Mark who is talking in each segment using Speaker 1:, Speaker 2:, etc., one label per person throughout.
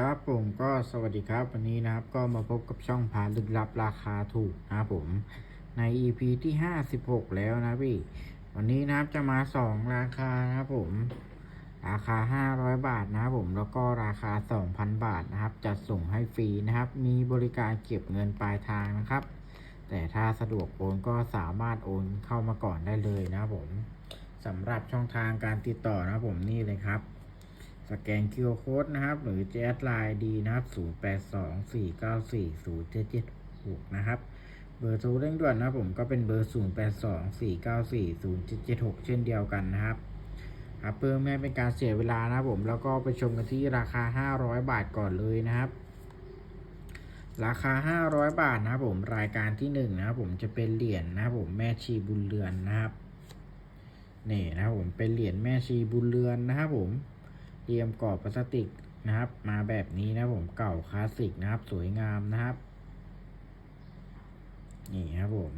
Speaker 1: ครับผมก็สวัสดีครับวันนี้นะครับก็มาพบกับช่องพาลึกลับราคาถูกนะครับผมใน EP ที่ 56 แล้วนะพี่ วันนี้นะครับจะมา 2 ราคานะครับผม ราคา 500 บาทนะครับผมแล้วก็ราคา 2,000 บาทนะครับจัดส่งให้ฟรีนะครับ มีบริการเก็บเงินปลายทางนะครับ แต่ถ้าสะดวกโอนก็สามารถโอนเข้ามาก่อนได้เลยนะครับผมสำหรับช่องทางการติดต่อนะครับผมนี่เลยครับ สแกน QR Code นะครับ หรือจะแอดไลน์ดีนะครับ 0824940776 นะครับ เบอร์โทรเร่งด่วนนะผมก็เป็นเบอร์ 0824940776 เช่นเดียวกันนะครับครับเพื่อไม่ให้เป็นการเสียเวลานะครับผมแล้วก็ไปชมกันที่ราคา 500 บาทก่อนเลยนะครับ ราคา 500 บาทนะผมรายการที่1นะผมจะเป็นเหรียญนะผมแม่ชีบุญเรือนนะครับนี่นะผมเป็นเหรียญแม่ชีบุญเรือนนะครับผม เตรียมกรอบพลาสติกนะครับ มาแบบนี้นะผมเก่าคลาสสิกนะครับ สวยงามนะครับ นี่ครับผม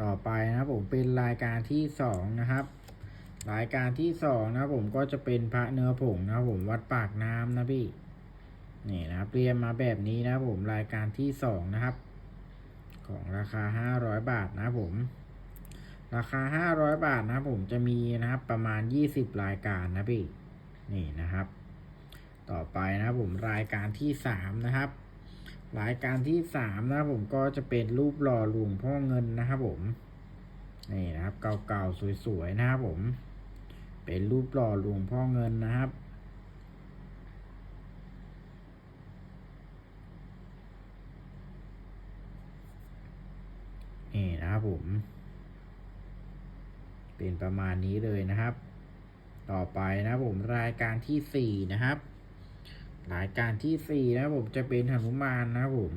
Speaker 1: ต่อไปนะครับผมเป็นรายการที่สองนะครับ รายการที่สองนะผมก็จะเป็นพระเนื้อผงนะผมวัดปากน้ำนะพี่นี่นะครับเรียมมาแบบนี้นะผมรายการที่สองนะครับ ของราคาห้าร้อยบาทนะผม ราคา 500 บาทนะครับผมจะมีนะครับประมาณ 20 รายการนะพี่ นี่นะครับ ต่อไปนะผมรายการที่ 3 นะครับ รายการที่ 3 นะผมก็จะเป็นรูปหล่อหลวงพ่อเงินนะครับผม นี่นะครับ เก่าๆสวยๆนะครับผม เป็นรูปหล่อหลวงพ่อเงินนะครับนี่นะครับผม เป็นประมาณนี้เลยนะครับ ต่อไปนะผมรายการที่สี่นะครับ รายการที่สี่นะผมจะเป็นหนุมานนะผม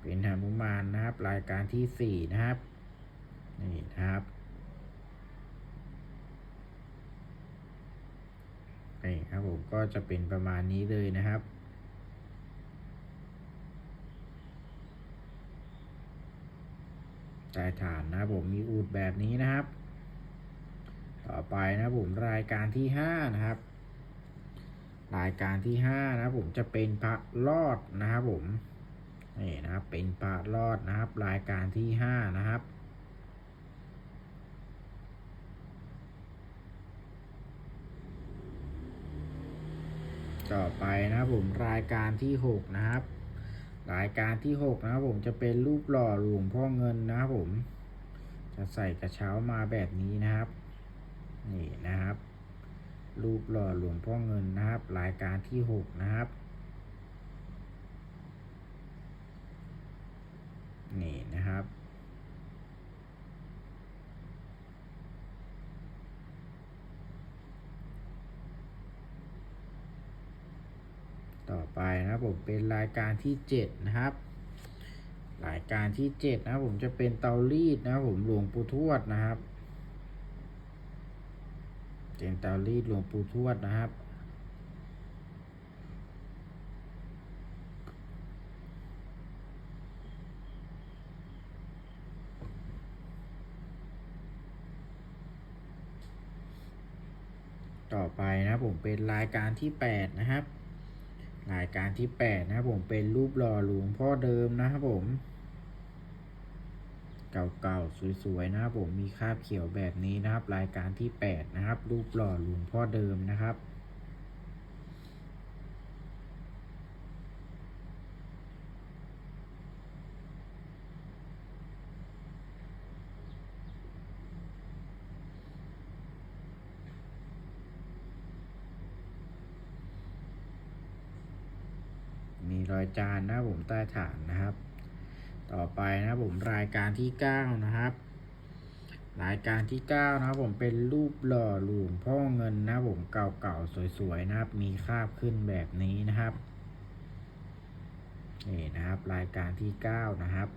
Speaker 1: เป็นหนุมานนะครับ รายการที่สี่นะครับนี่นะครับนี่ครับผมก็จะเป็นประมาณนี้เลยนะครับ ใต้ฐานนะผมมีอูดแบบนี้นะครับ ต่อไปนะผมรายการที่ห้านะครับ รายการที่ห้านะผมจะเป็นพระรอดนะครับผมนี่นะครับเป็นพระรอดนะครับ รายการที่ห้านะครับต่อไปนะผมรายการที่หกนะครับ รายการที่หกนะครับผมจะเป็นรูปหล่อหลวงพ่อเงินนะครับผม จะใส่กระเช้ามาแบบนี้นะครับ นี่นะครับ รูปหล่อหลวงพ่อเงินนะครับ รายการที่หกนะครับ นี่นะครับ ต่อไปนะครับผม เป็นรายการที่เจ็ดนะครับ รายการที่เจ็ดนะผมจะเป็นเตารีดนะผมหลวงปู่ทวดนะครับเป็นเตารีดหลวงปู่ทวดนะครับ ต่อไปนะผมเป็นรายการที่แปดนะครับ รายการที่แปดนะครับผมเป็นรูปหล่อหลวงพ่อเดิมนะครับผม เก่าๆ สวยๆ นะครับผมมีคราบเขียวแบบนี้นะครับ รายการที่แปดนะครับ รูปหล่อหลวงพ่อเดิมนะครับ มี รอยจานนะครับผมใต้ฐานนะครับ ต่อไปนะครับผมรายการที่เก้านะครับ รายการที่เก้านะครับผมเป็นรูปหล่อหลวงพ่อเงินนะครับผมเก่าๆสวยๆนะครับ มีคราบขึ้นแบบนี้นะครับนี่นะครับ รายการที่เก้านะครับ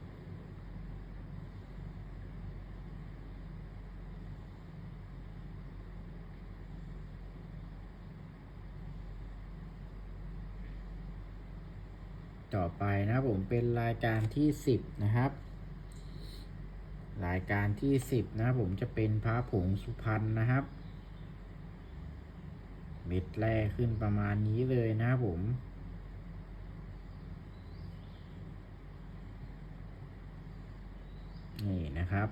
Speaker 1: ต่อไปนะครับผมเป็นรายการที่สิบนะครับ รายการที่สิบนะผมจะเป็นพระผงสุพรรณนะครับเม็ดแรกขึ้นประมาณนี้เลยนะครับผมนี่นะครับ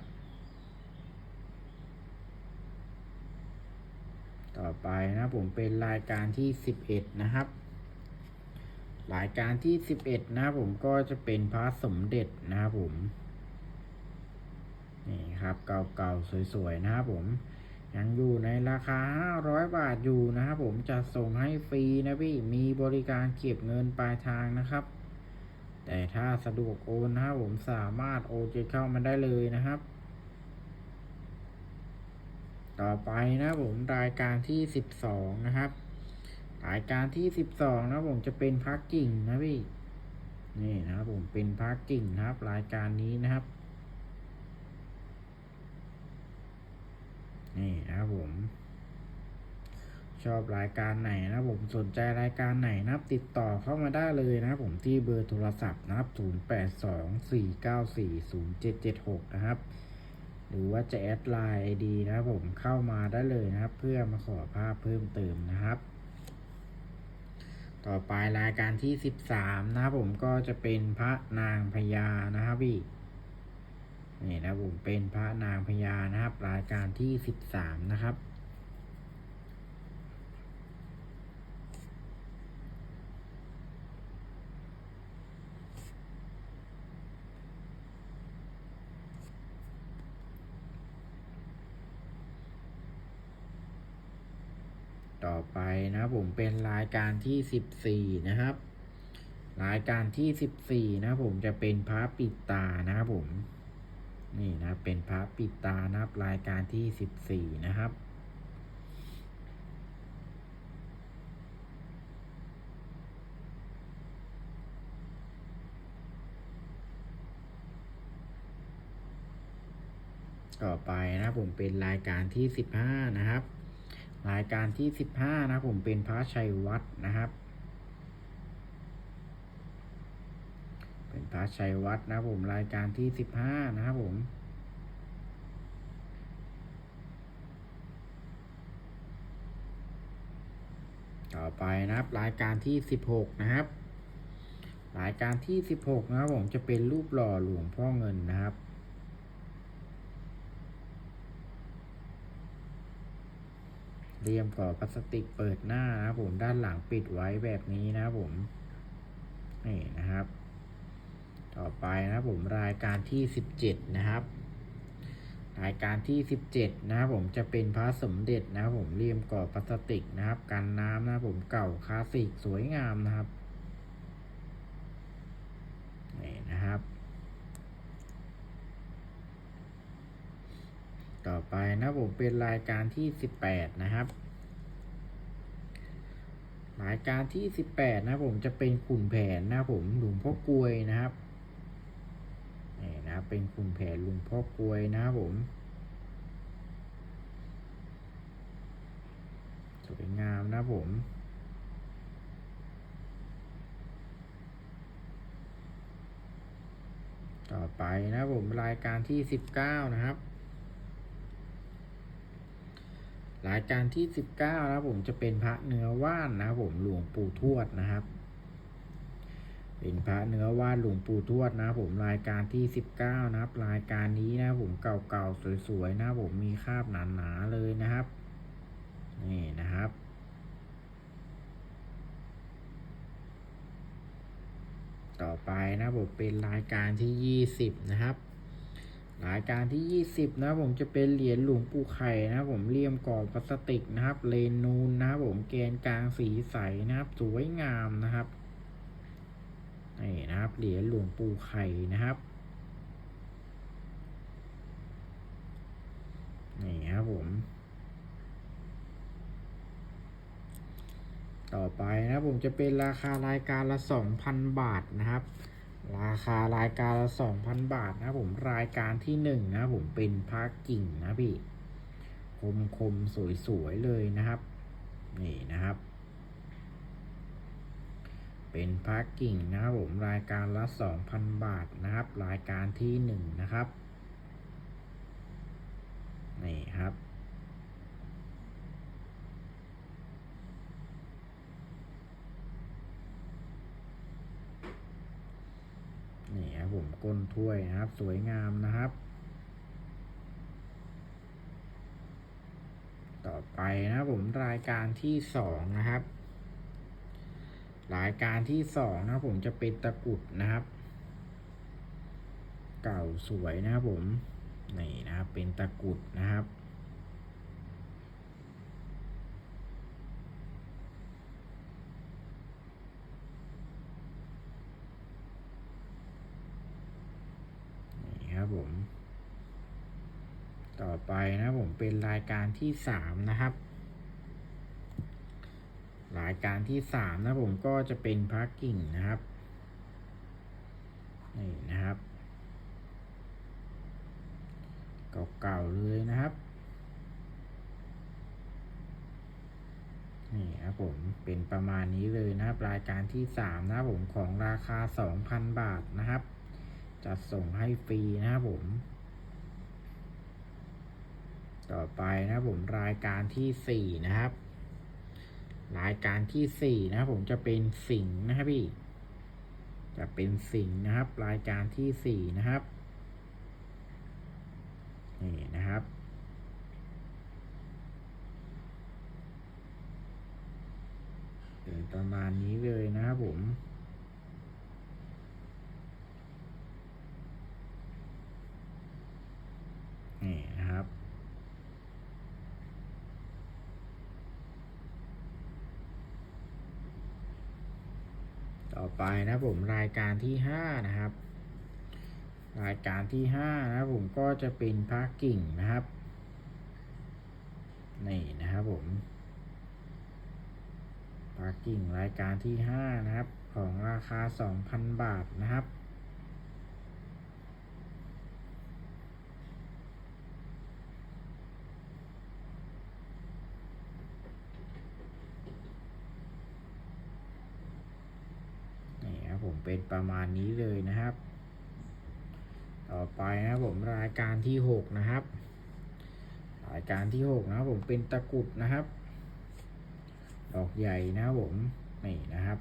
Speaker 1: ต่อไปนะผมเป็นรายการที่สิบเอ็ดนะครับ รายการที่สิบเอ็ดนะผมก็จะเป็นพระสมเด็จนะครับผมนี่ครับเก่าๆสวยๆนะครับผมยังอยู่ในราคา 500 บาทอยู่นะครับผมจะส่งให้ฟรีนะพี่ มีบริการเก็บเงินปลายทางนะครับ แต่ถ้าสะดวกโอนนะครับผมสามารถโอนเข้ามาได้เลยนะครับ ต่อไปนะผมรายการที่ 12 นะครับ รายการที่12นะผมจะเป็นพักกิ่งนะพี่นี่นะครับผมเป็นพักกิ่งนะครับ รายการนี้นะครับนี่นะครับผม ชอบรายการไหนนะผมสนใจรายการไหนนะครับ ติดต่อเข้ามาได้เลยนะผมที่เบอร์โทรศัพท์นะครับ 0824940776 นะครับ หรือว่าจะแอดไลน์ไอดีนะครับผมเข้ามาได้เลยนะครับ เพื่อมาขอภาพเพิ่มเติมนะครับ ต่อไปรายการที่สิบสามนะครับผมก็จะเป็นพระนางพญานะครับพี่นี่นะผมเป็นพระนางพญานะครับ รายการที่สิบสามนะครับ ต่อ ไปนะผมเป็นรายการที่สิบสี่นะครับ รายการที่สิบสี่นะผมจะเป็นพระปิดตานะครับผม นี่นะเป็นพระปิดตานะครับ รายการที่สิบสี่นะครับต่อไปนะผมเป็นรายการที่สิบห้านะครับ รายการที่สิบห้านะผมเป็นพระชัยวัดนะครับ เป็นพระชัยวัดนะผมรายการที่สิบห้านะครับผมต่อไปนะครับ รายการที่สิบหกนะครับ รายการที่สิบหกนะครับผมจะเป็นรูปหล่อหลวงพ่อเงินนะครับ เรียมก่อพลาสติกเปิดหน้านะครับผมด้านหลังปิดไว้แบบนี้นะครับผมนี่นะครับ ต่อไปนะครับผมรายการที่สิบเจ็ดนะครับ รายการที่สิบเจ็ดนะครับผมจะเป็นพระสมเด็จนะครับผมเรียมก่อพลาสติกนะครับ กันน้ำนะครับผมเก่าคลาสสิกสวยงามนะครับนี่นะครับ ต่อไปนะผมเป็นรายการที่สิบแปดนะครับ รายการที่สิบแปดนะผมจะเป็นขุนแผนนะผมหลวงพ่อกลวยนะครับนี่นะเป็นขุนแผนหลวงพ่อกลวยนะผมสวยงามนะผมต่อไปนะผมรายการที่สิบเก้านะครับ รายการที่สิบเก้านะครับผมจะเป็นพระเนื้อว่านนะครับผมหลวงปู่ทวดนะครับ เป็นพระเนื้อว่านหลวงปู่ทวดนะครับผมรายการที่สิบเก้านะครับ รายการนี้นะครับผมเก่าๆสวยๆนะครับผมมีคราบหนาๆเลยนะครับนี่นะครับต่อไปนะผมเป็นรายการที่ยี่สิบนะครับ รายการที่ยี่สิบนะผมจะเป็นเหรียญหลวงปู่ไข่นะครับผมเลี่ยมกรอบพลาสติกนะครับ เลนนูนนะครับผมแกนกลางสีใสนะครับ สวยงามนะครับนี่นะครับเหรียญหลวงปู่ไข่นะครับนี่ครับผม ต่อไปนะผมจะเป็นราคารายการละสองพันบาทนะครับ ราคารายการละสองพันบาทนะผมรายการที่หนึ่งนะผมเป็นผ้ากิ่งนะพี่ คมคมสวยสวยๆเลยนะครับ นี่นะครับ เป็นผ้ากิ่งนะครับผมรายการละสองพันบาทนะครับ รายการที่หนึ่งนะครับ นี่ครับ ผม ก้นถ้วยนะครับ สวยงามนะครับ ต่อไปนะผมรายการที่สองนะครับ รายการที่สองนะผมจะเป็นตะกรุดนะครับ เก่าสวยนะครับผมนี่นะครับเป็นตะกรุดนะครับ นี่ครับ ผมต่อไปนะผมเป็นรายการที่สามนะครับ รายการที่สามนะผมก็จะเป็นพระกิ่งนะครับนี่นะครับ เก่าๆเลยนะครับนี่ครับผมเป็นประมาณนี้เลยนะครับ รายการที่สามนะผมของราคาสองพันบาทนะครับ จะส่งให้ฟรีนะครับผม ต่อไปนะผมรายการที่สี่นะครับ รายการที่สี่นะครับผมจะเป็นสิงนะครับพี่ จะเป็นสิงนะครับ รายการที่สี่นะครับนี่นะครับเป็นประมาณนี้เลยนะครับผม นี่นะครับ ต่อ ไปนะผมรายการที่ห้านะครับ รายการที่ห้านะผมก็จะเป็นพระกิ่งนะครับนี่นะครับผมพระกิ่งรายการที่ห้านะครับ ของราคาสองพันบาทนะครับ ผมเป็นประมาณนี้เลยนะครับ ต่อไปนะผมรายการที่หกนะครับ รายการที่หกนะผมเป็นตะกรุดนะครับ ดอกใหญ่นะผมนี่นะครับ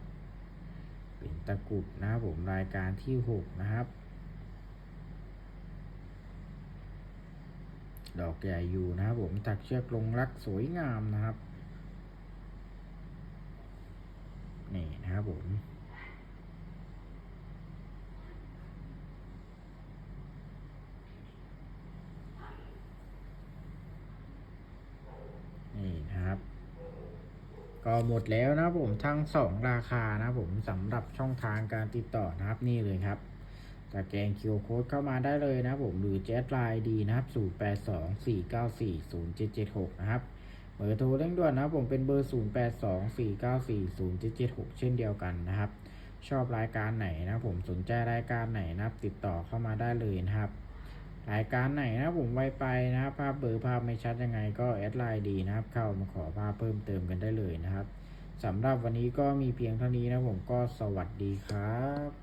Speaker 1: เป็นตะกรุดนะผมรายการที่หกนะครับ ดอกใหญ่อยู่นะครับผมถักเชือกลงรักสวยงามนะครับนี่นะครับผม นี่นะครับ ก็หมดแล้วนะผมทั้งสองราคานะผมสำหรับช่องทางการติดต่อนะครับนี่เลยครับสแกนคิวโค้ดเข้ามาได้เลยนะผมหรือแชทไลน์ดีนะครับ 0824940776 นะครับเบอร์โทรเร่งด่วนนะผมเป็นเบอร์ 0824940776 เช่นเดียวกันนะครับ ชอบรายการไหนนะผมสนใจรายการไหนนะครับ ติดต่อเข้ามาได้เลยนะครับ รายการไหนนะผมไวไปนะภาพเบอร์ภาพไม่ชัดยังไงก็แอดไลน์ดีนะครับ เข้ามาขอภาพเพิ่มเติมกันได้เลยนะครับสำหรับวันนี้ก็มีเพียงเท่านี้นะผมก็สวัสดีครับ